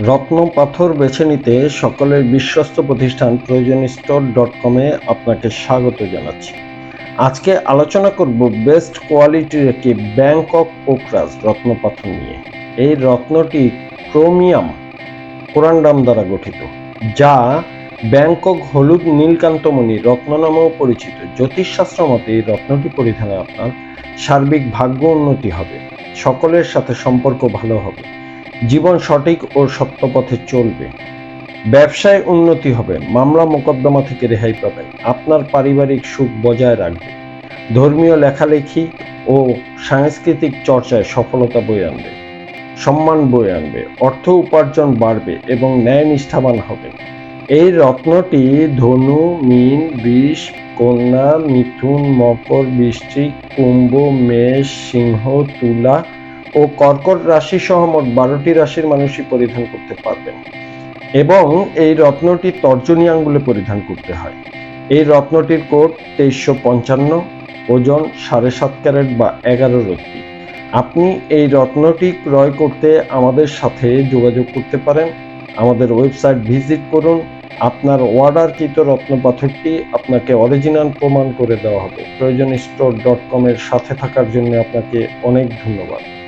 রত্ন পাথর বেছে নিতে সকলের বিশ্বস্ত প্রতিষ্ঠান প্রয়োজন স্টোর ডট কমে আপনাকে স্বাগত জানাচ্ছি। আজকে আলোচনা করব বেস্ট কোয়ালিটির একটি ব্যাংকক পোকরাজ রত্ন পাথর নিয়ে। এই রত্নটি ক্রোমিয়াম কোরান্ডাম দ্বারা গঠিত, যা ব্যাংকক হলুদ নীলকান্তমণি রত্ন নামেও পরিচিত। জ্যোতিষশাস্ত্র মতে এই রত্নটি পরিধানে আপনার সার্বিক ভাগ্য উন্নতি হবে, সকলের সাথে সম্পর্ক ভালো হবে। জীবন সঠিক ও সত্য পথে চলবে। ব্যবসায় উন্নতি হবে, মামলা মোকদ্দমা থেকে রেহাই পাবেন আপনার পারিবারিক সুখ বজায় রাখবে। ধর্মীয় লেখালেখি ও সাংস্কৃতিক চর্চায় সফলতা বয়ে আনবে। সম্মান বয়ে আনবে। অর্থ উপার্জন বাড়বে এবং ন্যায় নিষ্ঠাবান হবে। এই রত্নটি ধনু, মীন, বিষ, কন্যা, মিথুন, মকর, বৃশ্চিক, কুম্ভ, মেষ, সিংহ, তুলা ও কর্কট রাশি সহ মোট বারোটি রাশির মানুষই পরিধান করতে পারবেন। এবং এই রত্নটি তর্জনী আঙ্গুলে পরিধান করতে হয়। এই রত্নটির কোট তেইশশো পঞ্চান্ন, ওজন সাড়ে সাত ক্যারেট বা এগারো রত্তি। আপনি এই রত্নটি ক্রয় করতে আমাদের সাথে যোগাযোগ করতে পারেন। আমাদের ওয়েবসাইট ভিজিট করুন। আপনার অর্ডারকৃত রত্ন পাথরটি আপনাকে অরিজিনাল প্রমাণ করে দেওয়া হবে। প্রয়োজন স্টোর ডট কমের সাথে থাকার জন্য আপনাকে অনেক ধন্যবাদ।